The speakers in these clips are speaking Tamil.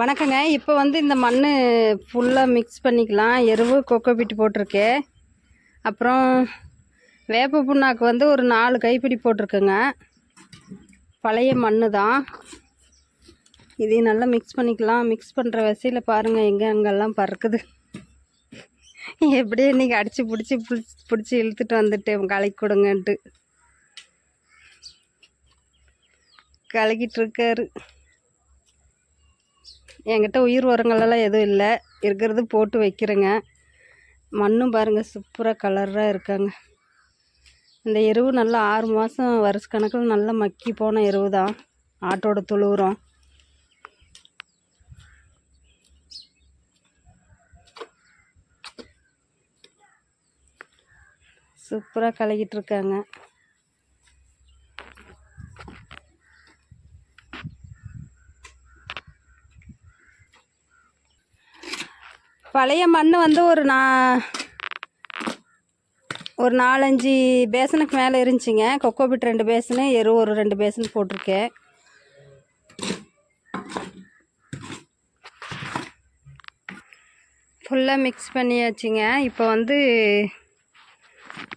வணக்கங்க. இப்போ வந்து இந்த மண் ஃபுல்லாக மிக்ஸ் பண்ணிக்கலாம். எருவு கொக்கோ பிட்டு போட்டிருக்கேன் அப்புறம் வேப்ப புண்ணாக்கு வந்து ஒரு நாலு கைப்பிடி போட்டிருக்குங்க. பழைய மண் தான் இதையும் நல்லா மிக்ஸ் பண்ணிக்கலாம். மிக்ஸ் பண்ணுற வசையில் பாருங்கள் எங்கே அங்கெல்லாம் பறக்குது. எப்படியே இன்றைக்கி அடித்து பிடிச்சி பிடிச்சி பிடிச்சி இழுத்துட்டு வந்துட்டேன் கலக்கி கொடுங்கன்ட்டு. கலக்கிட்டுருக்காரு என்கிட்ட உயிர் உரங்களெல்லாம் எதுவும் இல்லை. இருக்கிறது போட்டு வைக்கிறேங்க. மண்ணும் பாருங்கள் சூப்பராக கலராக இருக்காங்க. இந்த எருவு நல்லா ஆறு மாதம் வருஷ கணக்கில் நல்லா மக்கி போன எருவு தான் ஆட்டோட துழுவுறோம் சூப்பராக கலக்கிட்டு இருக்காங்க. பழைய மண் வந்து ஒரு நா ஒரு நாலஞ்சு பேசனுக்கு மேலே இருந்துச்சுங்க. கொக்கோ பிட் ரெண்டு பேசனு எரு ஒரு ரெண்டு பேசன் போட்டிருக்கேன். ஃபுல்லாக மிக்ஸ் பண்ணியாச்சுங்க. இப்போ வந்து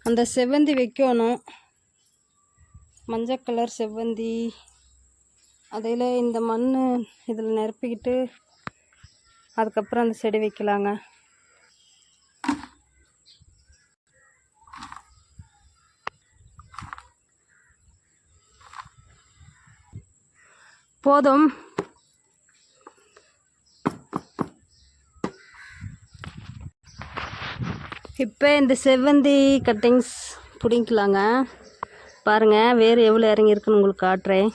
அந்த செவ்வந்தி வைக்கணும். மஞ்சள் கலர் செவ்வந்தி. அதில் இந்த மண் இதில் நிரப்பிக்கிட்டு அதுக்கப்புறம் அந்த செடி வைக்கலாங்க. போதும். இப்போ இந்த செவ்வந்தி கட்டிங்ஸ் பிடிங்கலாங்க. பாருங்கள் வேறு எவ்வளோ இறங்கியிருக்குன்னு உங்களுக்கு காட்டுறேன்.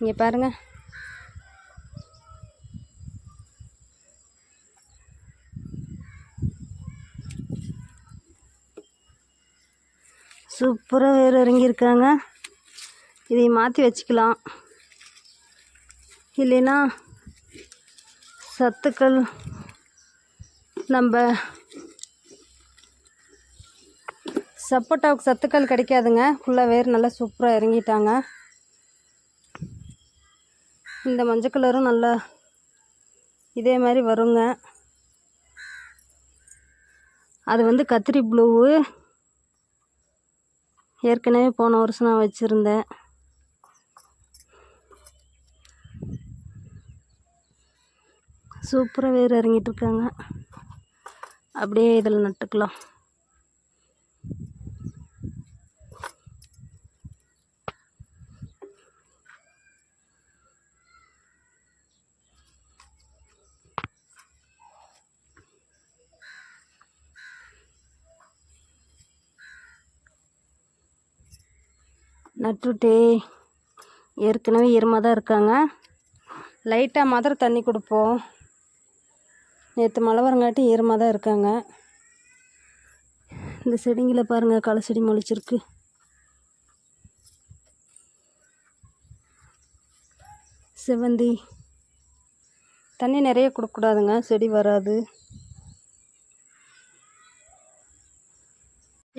இங்கே பாருங்கள் சூப்பராக வேறு இறங்கியிருக்காங்க. இதை மாற்றி வச்சுக்கலாம். இல்லைன்னா சத்துக்கள் நம்ம சப்போட்டாவுக்கு சத்துக்கள் கிடைக்காதுங்க. ஃபுல்லாக வேர் நல்லா சூப்பராக இறங்கிட்டாங்க. இந்த மஞ்சள் கலரும் நல்லா இதே மாதிரி வருங்க. அது வந்து கத்திரி ப்ளூவு. ஏற்கனவே போன வருஷம் நான் வச்சுருந்தேன். சூப்பராக வேர் இறங்கிட்டு இருக்காங்க. அப்படியே இதில் நட்டுக்கலாம். நட்டுட்டே. ஏற்கனவே ஈரமாக தான் இருக்காங்க. லைட்டாக மாத்திரம் தண்ணி கொடுப்போம். நேற்று மழை வரங்காட்டி ஈரமாக தான் இருக்காங்க. இந்த செடிங்களை பாருங்கள் களை செடி முளைச்சிருக்கு. செவந்தி தண்ணி நிறைய கொடுக்கக்கூடாதுங்க செடி வராது.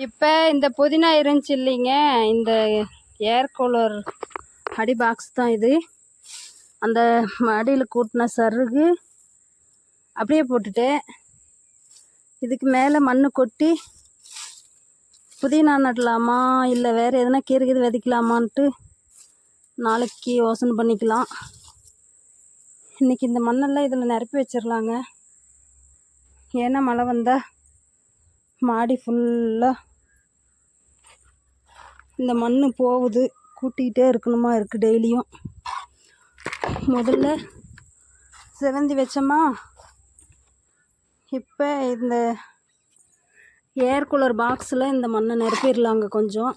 இப்போ இந்த புதினா இருந்துச்சு இல்லைங்க இந்த ஏர் கூலர் அடி பாக்ஸ் தான் இது. அந்த அடியில் கூட்டின சருகு அப்படியே போட்டுட்டேன். இதுக்கு மேலே மண் கொட்டி புதினா நடலாமா இல்லை வேறு எதனா கீரை கீரை விதைக்கலாமான்ட்டு நாளைக்கு யோசனை பண்ணிக்கலாம். இன்றைக்கி இந்த மண்ணெல்லாம் இதில் நிரப்பி வச்சிடலாங்க ஏன்னா மழை வந்தால் மாடி ஃபுல்லாக இந்த மண் போகுது. கூட்டிகிட்டே இருக்கணுமா இருக்குது டெய்லியும். முதல்ல செவந்தி வச்சோமா? இப்போ இந்த ஏர் கூலர் பாக்ஸில் இந்த மண்ணை நிரப்பிடலாங்க கொஞ்சம்.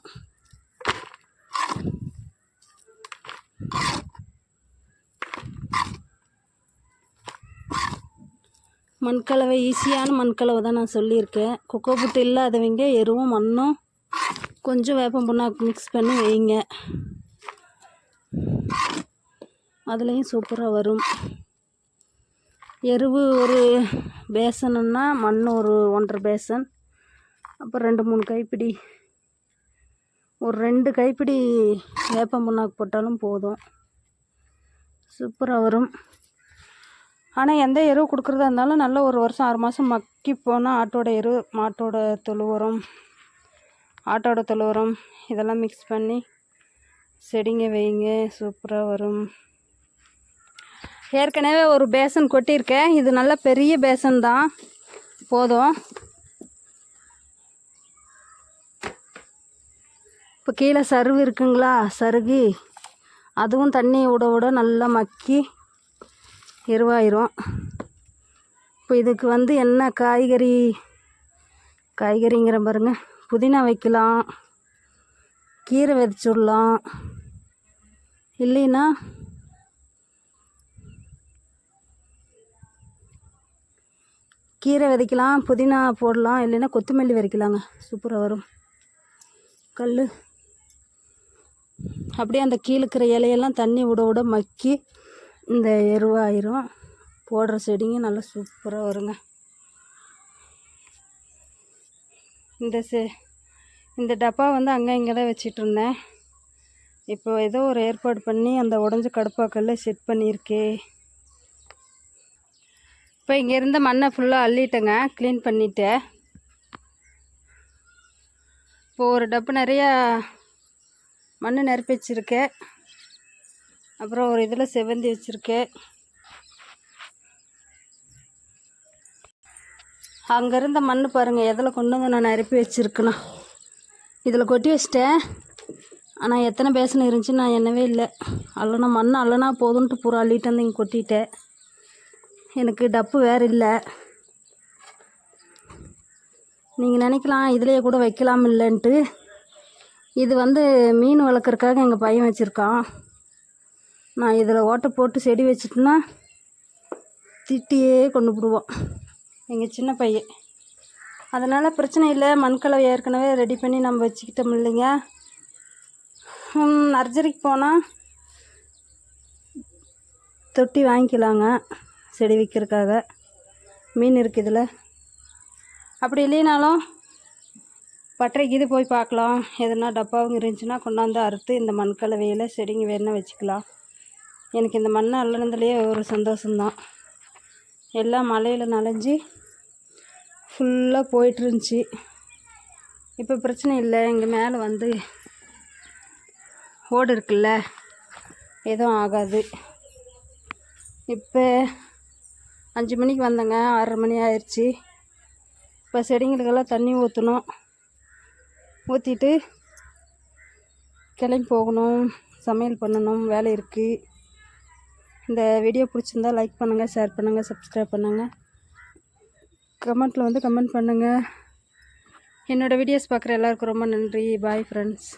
மண்கலவை ஈஸியான மண்கலவை தான் நான் சொல்லியிருக்கேன். கொக்கோ புட்டு இல்லாதவங்க எருவும் மண்ணும் கொஞ்சம் வேப்பம் புண்ணாக்கு மிக்ஸ் பண்ணி வைங்க. அதுலேயும் சூப்பராக வரும். எருவு ஒரு பேசனுன்னா மண் ஒரு ஒன்றரை பேசன். அப்புறம் ரெண்டு மூணு கைப்பிடி. ஒரு ரெண்டு கைப்பிடி வேப்பம் புண்ணாக்கு போட்டாலும் போதும். சூப்பராக வரும். ஆனால் எந்த எருவு கொடுக்குறதா இருந்தாலும் நல்ல ஒரு வருஷம் ஆறு மாதம் மக்கி போனால் ஆட்டோட எரு மாட்டோட தொழு உரம் ஆட்டோட தொழுவரம் இதெல்லாம் மிக்ஸ் பண்ணி செடிங்க வைங்க சூப்பராக வரும். ஏற்கனவே ஒரு பேசன் கொட்டியிருக்கேன். இது நல்ல பெரிய பேசன் தான். போதும். இப்போ கீழே சருகு இருக்குங்களா? சருகு. அதுவும் தண்ணி விட விட நல்லா மக்கி எருவாயிரும். இப்போ இதுக்கு வந்து என்ன காய்கறி? காய்கறிங்கிற பாருங்கள் புதினா வைக்கலாம் கீரை விதச்சுடலாம். இல்லைன்னா கீரை விதைக்கலாம் புதினா போடலாம் இல்லைன்னா கொத்தமல்லி விதைக்கலாங்க. சூப்பராக வரும். கல் அப்படியே அந்த கீழுக்கிற இலையெல்லாம் தண்ணி விட விட மக்கி இந்த எருவாயிரும். போடுற செடிங்க நல்லா சூப்பராக வருங்க. இந்த செ இந்த டப்பா வந்து அங்கே இங்கே தான் வச்சிட்டு இருந்தேன் இப்போ ஏதோ ஒரு ஏற்பாடு பண்ணி அந்த உடஞ்ச கடுப்பாக்கல்ல செட் பண்ணியிருக்கே. இப்போ இங்கே இருந்த மண்ணை ஃபுல்லாக அள்ளிட்டேங்க க்ளீன் பண்ணிட்டேன். இப்போ ஒரு டப்பு நிறையா மண் நிரப்பி வச்சுருக்கேன். அப்புறம் ஒரு இதில் செவந்தி வச்சுருக்கேன். அங்கே இருந்த மண் பாருங்கள் எதில் கொண்டு வந்து நான் நிரப்பி வச்சுருக்கேனா இதில் கொட்டி வச்சிட்டேன். ஆனால் எத்தனை பேசன் இருந்துச்சு நான் என்னவே இல்லை. அல்லனா மண் அல்லனா போதும்ன்ட்டு பூரா அள்ளிட்டு வந்து இங்கே கொட்டிட்டேன். எனக்கு டப்பு வேறு இல்லை. நீங்கள் நினைக்கலாம் இதுலேயே கூட வைக்கலாம் இல்லைன்ட்டு. இது வந்து மீன் வளர்க்குறக்காக எங்கள் பையன் வச்சுருக்கான். நான் இதில் ஓட்டை போட்டு செடி வச்சிட்டேன்னா திட்டியே கொண்டு விடுவோம் எங்கள் சின்ன பையன். அதனால் பிரச்சனை இல்லை மண்கலவை ஏற்கனவே ரெடி பண்ணி நம்ம வச்சுக்கிட்டோம் இல்லைங்க. நர்சரிக்கு போனால் தொட்டி வாங்கிக்கலாங்க செடி விற்கிறதுக்காக மீன் இருக்குது இதில். அப்படி இல்லைனாலும் பட்டறைக்கு இது போய் பார்க்கலாம். எதுனா டப்பாவும் இருந்துச்சுன்னா கொண்டாந்து அறுத்து இந்த மண் கலவையில் செடிங்க வேணால் வச்சுக்கலாம். எனக்கு இந்த மண் அள்ளனதுலேயே ஒரு சந்தோஷம்தான். எல்லாம் மழையில் நனைஞ்சி ஃபுல்லாக போயிட்டுருந்துச்சி. இப்போ பிரச்சனை இல்லை இங்கே மேலே வந்து ஓடு இருக்குல்ல எதுவும் ஆகாது. இப்போ அஞ்சு மணிக்கு வந்தேங்க ஆறரை மணி ஆயிடுச்சு இப்போ செடிங்களுக்கெல்லாம் தண்ணி ஊற்றணும் ஊற்றிட்டு கிளம்பி போகணும் சமையல் பண்ணணும் வேலை இருக்குது இந்த வீடியோ பிடிச்சிருந்தா லைக் பண்ணுங்கள் ஷேர் பண்ணுங்கள் சப்ஸ்கிரைப் பண்ணுங்கள் கமெண்ட்டில் வந்து கமெண்ட் பண்ணுங்கள் என்னோடய வீடியோஸ் பார்க்குற எல்லாருக்கும் ரொம்ப நன்றி. Bye friends